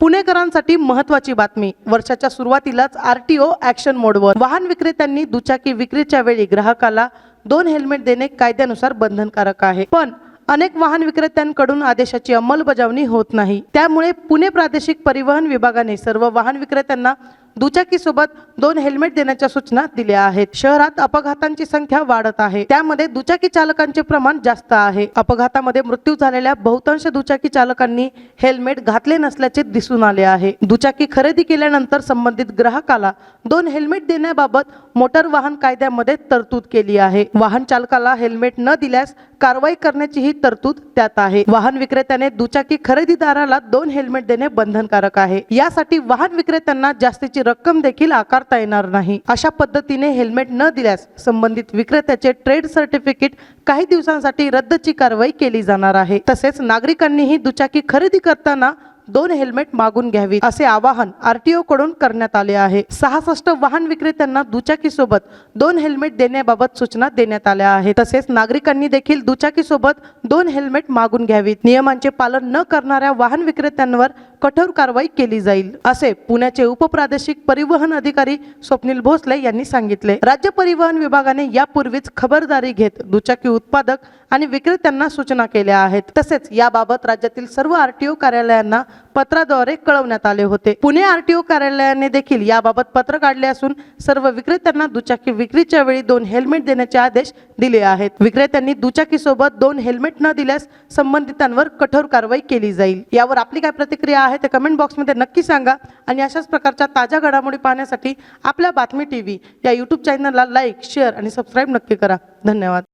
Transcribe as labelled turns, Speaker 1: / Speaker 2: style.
Speaker 1: पुणेकरांसाठी महत्वाची बातमी. वर्षाच्या सुरुवातीलाच आरटीओ ऍक्शन मोडवर वाहन विक्रेत्यांनी दुचाकी विक्रीच्या वेळी ग्राहकाला दोन हेल्मेट देणे कायद्यानुसार बंधनकारक आहे. पण अनेक वाहन विक्रेत्यांकडून आदेशाची अंमलबजावणी होत नाही. त्यामुळे पुणे प्रादेशिक परिवहन विभागाने सर्व वाहन विक्रेत्यांना दुचाकीसोबत दोन हेल्मेट देण्याच्या सूचना दिल्या आहेत. शहरात अपघातांची संख्या वाढत आहे. त्यामध्ये दुचाकी चालकांचे प्रमाण जास्त आहे. अपघातामध्ये मृत्यू झालेल्या बहुतांश दुचाकी चालकांनी हेल्मेट घातले नसल्याचे दिसून आले आहे. दुचाकी खरेदी केल्यानंतर संबंधित ग्राहकाला दोन हेल्मेट देण्याबाबत मोटार वाहन कायद्यामध्ये तरतूद केली आहे. वाहन चालकाला हेल्मेट न दिल्यास कारवाई करण्याची ही तरतूद त्यात आहे. वाहन विक्रेत्याने दुचाकी खरेदीदाराला दोन हेल्मेट देणे बंधनकारक आहे. यासाठी वाहन विक्रेत्यांना जास्तीची रक्कम देखील आकारता येणार नाही. अशा पद्धतीने हेल्मेट न दिल्यास संबंधित विक्रेत्याचे ट्रेड सर्टिफिकेट काही दिवसांसाठी रद्दची कारवाई केली जाणार आहे. तसेच नागरिकांनीही दुचाकी खरेदी करताना दोन हेल्मेट मागून घ्यावी असे आवाहन आरटीओ कडून करण्यात आले आहे. सहासष्ट वाहन विक्रेत्यांना दुचाकी सोबत दोन हेल्मेट देण्याबाबत सूचना देण्यात आल्या आहेत. तसेच नागरिकांनी देखील दुचाकी सोबत दोन हेल्मेट मागून घ्यावीत. नियमांचे पालन न करणाऱ्या वाहन विक्रेत्यांवर कठोर कारवाई केली जाईल असे पुण्याचे उपप्रादेशिक परिवहन अधिकारी स्वप्नील भोसले यांनी सांगितले. राज्य परिवहन विभागाने यापूर्वीच खबरदारी घेत दुचाकी उत्पादक आणि विक्रेत्यांना सूचना केल्या आहेत. तसेच याबाबत राज्यातील सर्व आरटीओ कार्यालयांना पत्राद्वारे कळवण्यात आले होते. पुणे आरटीओ कार्यालयाने देखील याबाबत पत्र काढले असून सर्व विक्रेत्यांना दुचाकी विक्रीच्या वेळी दोन हेल्मेट देण्याचे आदेश दिले आहेत. विक्रेत्यांनी दुचाकीसोबत दोन हेल्मेट न दिल्यास संबंधितांवर कठोर कारवाई केली जाईल. यावर आपली काय प्रतिक्रिया आहे ते कमेंट बॉक्समध्ये नक्की सांगा आणि अशाच प्रकारच्या ताज्या घडामोडी पाहण्यासाठी आपल्या बातमी टीव्ही या यूट्यूब चॅनलला लाईक शेअर आणि सबस्क्राईब नक्की करा. धन्यवाद.